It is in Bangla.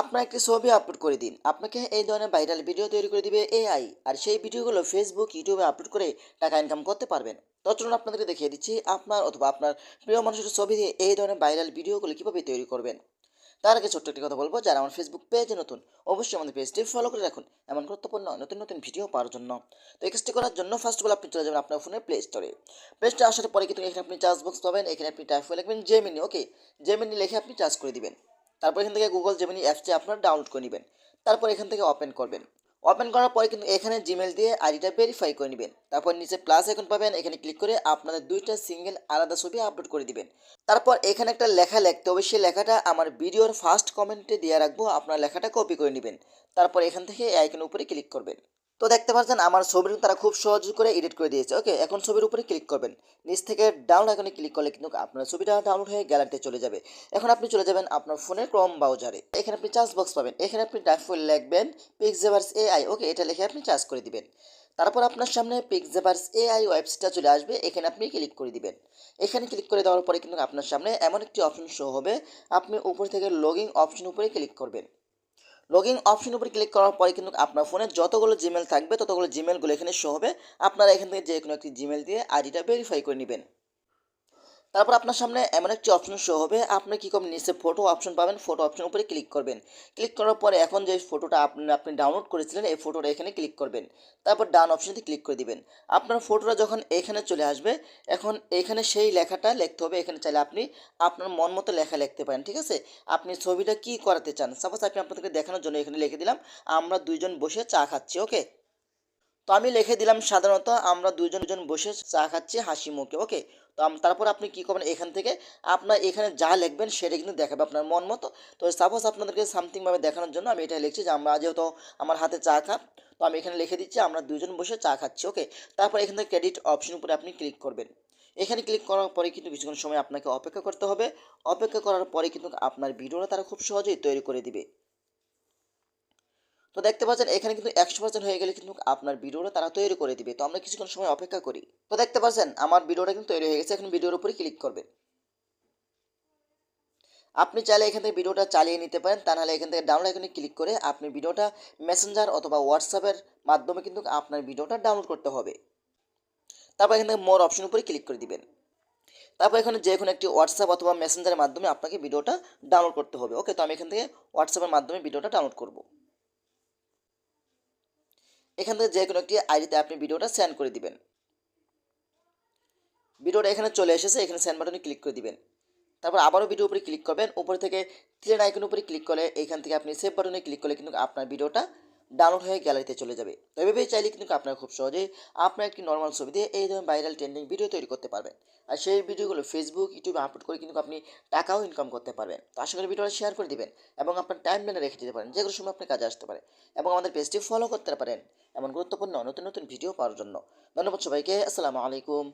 আপনার একটি ছবি আপলোড করে দিন। আপনাকে এই ধরনের ভাইরাল ভিডিও তৈরি করে দিবে এআই আর সেই ভিডিওগুলো ফেসবুক ইউটিউবে আপলোড করে টাকা ইনকাম করতে পারবেন। তো চলুন আপনাদেরকে দেখিয়ে দিচ্ছি আপনার অথবা আপনার প্রিয় মানুষের ছবি দিয়ে এই ধরনের ভাইরাল ভিডিওগুলো কীভাবে তৈরি করবেন। তার আগে ছোট্ট একটি কথা বলব, যারা আমার ফেসবুক পেজে নতুন, অবশ্যই আমাদের পেজটি ফলো করে রাখুন। এমন গুরুত্বপূর্ণ নতুন নতুন ভিডিও পাওয়ার জন্য। তো এই কাজটি করার জন্য ফার্স্ট অফ অল আপনি চলে যাবেন আপনার ফোনের প্লে স্টোরে প্লে স্টোরে আসার পরে কিন্তু এখানে আপনি চার্জ বক্স পাবেন, এখানে আপনি টাইপ করে লিখবেন জেমিনি ওকে জেমিনি লিখে আপনি চার্জ করে দিবেন। তারপর এখান থেকে গুগল জেমিনি অ্যাপসটি আপনার ডাউনলোড করে নেবেন। তারপর এখান থেকে ওপেন করবেন। ওপেন করার পরে কিন্তু এখানে জিমেল দিয়ে আইডিটা ভেরিফাই করে নেবেন। তারপর নিচে প্লাস এখন পাবেন, এখানে ক্লিক করে আপনাদের দুইটা সিঙ্গেল আলাদা ছবি আপলোড করে দিবেন। তারপর এখানে একটা লেখা লিখতে হবে, সেই লেখাটা আমার ভিডিওর ফার্স্ট কমেন্টে দিয়ে রাখব, আপনার লেখাটা কপি করে নেবেন। তারপর এখান থেকে আইকনের উপরে ক্লিক করবেন। তো দেখতে পাচ্ছেন, আমার ছবির তারা খুব সহজ করে এডিট করে দিয়েছে। ওকে এখন ছবির উপরে ক্লিক করবেন। নিচ থেকে ডাউন আইকনে ক্লিক করলে কিন্তু আপনার ছবিটা ডাউনলোড হয়ে গ্যালারিতে চলে যাবে। এখন আপনি চলে যাবেন আপনার ফোনের ক্রম ব্রাউজারে এখানে আপনি চার্জ বক্স পাবেন। এখানে আপনি করে লিখবেন পিক্সেভার্স এআই ওকে এটা লিখে আপনি চার্জ করে দিবেন। তারপর আপনার সামনে পিক্সেভার্স এআই ওয়েবসাইটটা চলে আসবে। এখানে আপনি ক্লিক করে দিবেন। এখানে ক্লিক করে দেওয়ার পরে কিন্তু আপনার সামনে এমন একটি অপশন শো হবে। আপনি উপর থেকে লগিং অপশন উপরে ক্লিক করবেন। লগিং অপশন উপরে ক্লিক করার পরে কিন্তু আপনার ফোনে যতগুলো জিমেল থাকবে, ততগুলো জিমেলগুলো এখানে শো হবে। আপনারা এখান থেকে যে কোনো একটি জিমেল দিয়ে আইডিটা ভেরিফাই করে নেবেন। তারপর আপনার সামনে এমন একটি অপশন শো হবে। আপনি কী করবেন নিচে ফটো অপশন পাবেন ফটো অপশন উপরে ক্লিক করবেন। ক্লিক করার পরে এখন যে ফটোটা আপনি আপনি ডাউনলোড করেছিলেন, এই ফটোটা এখানে ক্লিক করবেন। তারপর ডান অপশনটি ক্লিক করে দিবেন। আপনার ফটোটা যখন এখানে চলে আসবে, এখন এখানে সেই লেখাটা লিখতে হবে। এখানে চাইলে আপনি আপনার মন মতো লেখা লিখতে পারেন, ঠিক আছে? আপনি ছবিটা কি করাতে চান? সাপোজ আপনি আপনাদেরকে দেখানোর জন্য এখানে লিখে দিলাম, আমরা দুইজন বসে চা খাচ্ছি ওকে তো আমি লিখে দিলাম সাধারণত আমরা দুজন দুজন বসে চা খাচ্ছি, হাসি মুখে ওকে তো তারপর আপনি কী করবেন এখান থেকে? আপনার এখানে যা লিখবেন সেটা কিন্তু দেখাবে আপনার মন মতো। তো সাপোজ আপনাদেরকে সামথিংভাবে দেখানোর জন্য আমি এটা লিখছি যে আমরা যেহেতু আমার হাতে চা খাপ তো আমি এখানে লিখে দিচ্ছি আমরা দুজন বসে চা খাচ্ছি ওকে তারপর এখান থেকে ক্রেডিট অপশন উপরে আপনি ক্লিক করবেন। এখানে ক্লিক করার পরে কিন্তু কিছুক্ষণ সময় আপনাকে অপেক্ষা করতে হবে। অপেক্ষা করার পরে কিন্তু আপনার ভিডিওটা তারা খুব সহজেই তৈরি করে দিবে। তো দেখতে পাচ্ছেন, এখানে কিন্তু একশো পার্সেন্ট হয়ে গেলে কিন্তু আপনার ভিডিওটা তারা তৈরি করে দিবে। তো আমরা কিছুক্ষণ সময় অপেক্ষা করি। তো দেখতে পাচ্ছেন, আমার ভিডিওটা কিন্তু তৈরি হয়ে গেছে। এখন ভিডিওর উপরে ক্লিক করবেন। আপনি চাইলে এখান থেকে ভিডিওটা চালিয়ে নিতে পারেন। তা নাহলে এখান থেকে ডাউনলোড এখানে ক্লিক করে আপনি ভিডিওটা মেসেঞ্জার অথবা হোয়াটসঅ্যাপের মাধ্যমে কিন্তু আপনার ভিডিওটা ডাউনলোড করতে হবে। তারপর এখান থেকে মোর অপশন উপরে ক্লিক করে দিবেন। তারপর এখানে যে কোনো একটি হোয়াটসঅ্যাপ অথবা মেসেঞ্জারের মাধ্যমে আপনাকে ভিডিওটা ডাউনলোড করতে হবে। ওকে তো আমি এখান থেকে হোয়াটসঅ্যাপের মাধ্যমে ভিডিওটা ডাউনলোড করব। এখান থেকে যে কোনো একটি আইডিতে আপনি ভিডিওটা সেন্ড করে দিবেন। ভিডিওটা এখানে চলে এসেছে, এখানে সেন্ড বাটনে ক্লিক করে দিবেন। তারপর আবারও ভিডিও উপরে ক্লিক করবেন। উপরে থেকে তিলেন আইকন উপরে ক্লিক করলে এখান থেকে আপনি সেভ বাটনে ক্লিক করলে কিন্তু আপনার ভিডিওটা ডাউনলোড হয়ে গ্যালারিতে চলে যাবে। তো এভাবেই চাইলে কিন্তু আপনার খুব সহজেই আপনার একটি নর্মাল ছবি দিয়ে এই ধরনের ভাইরাল ট্রেন্ডিং ভিডিও তৈরি করতে পারবেন। আর সেই ভিডিওগুলো ফেসবুক ইউটিউবে আপলোড করে কিন্তু আপনি টাকাও ইনকাম করতে পারবেন। তো আশা করি ভিডিওটা শেয়ার করে দিবেন এবং আপনার টাইম লাইনে রেখে দিতে পারেন যে কোনো সময় আপনার কাজে আসতে পারে এবং আমাদের পেজটি ফলো করতে পারেন এমন গুরুত্বপূর্ণ নতুন নতুন ভিডিও পাওয়ার জন্য। ধন্যবাদ সবাইকে, আসসালামু আলাইকুম।